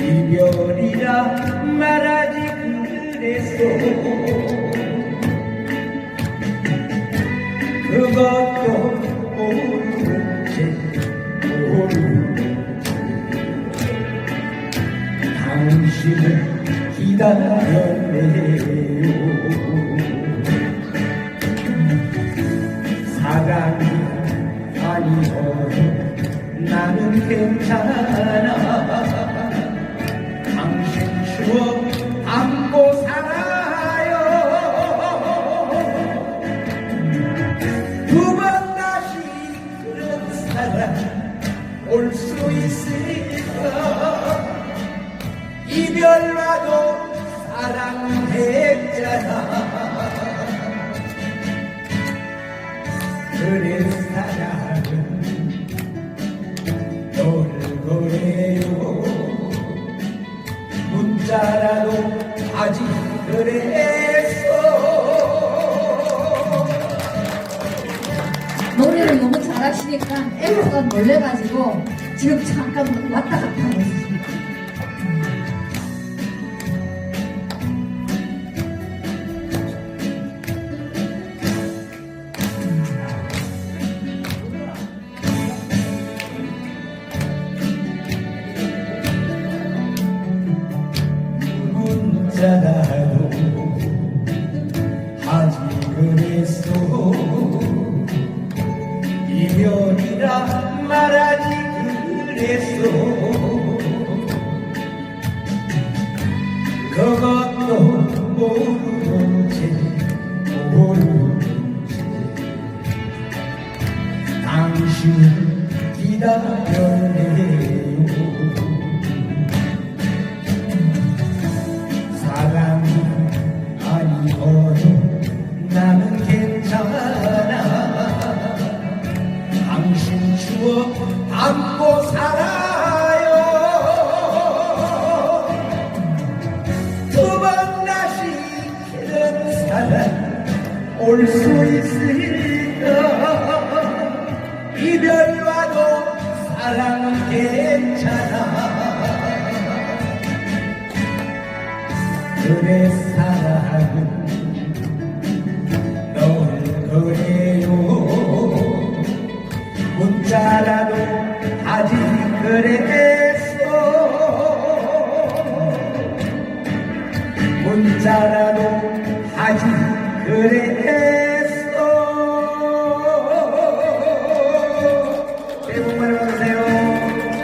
이별이라 말하지 그래서 그것도 모르는 채 모르는 당신을 기다려요. 사랑이 아니어도 나는 괜찮아. 당신 추억 안고 살아요. 두 번 다시 그런 사랑 올 수 있을까? 이별와도 사랑했잖아 노래를 너무 잘하시니까 앵커가 놀래가지고 지금 잠깐 왔다 갔다 하고 있습니다. 이별이라 말하지 그랬어 그것도 모르는지 모르는지 당신을 기다렸 그런 사랑 올수 있을까? 이별 와도 사랑은 괜찮아. 그래 사랑은 널 그래요. 문자라도 아직 그랬어. 문자라도 Hadi yüreğe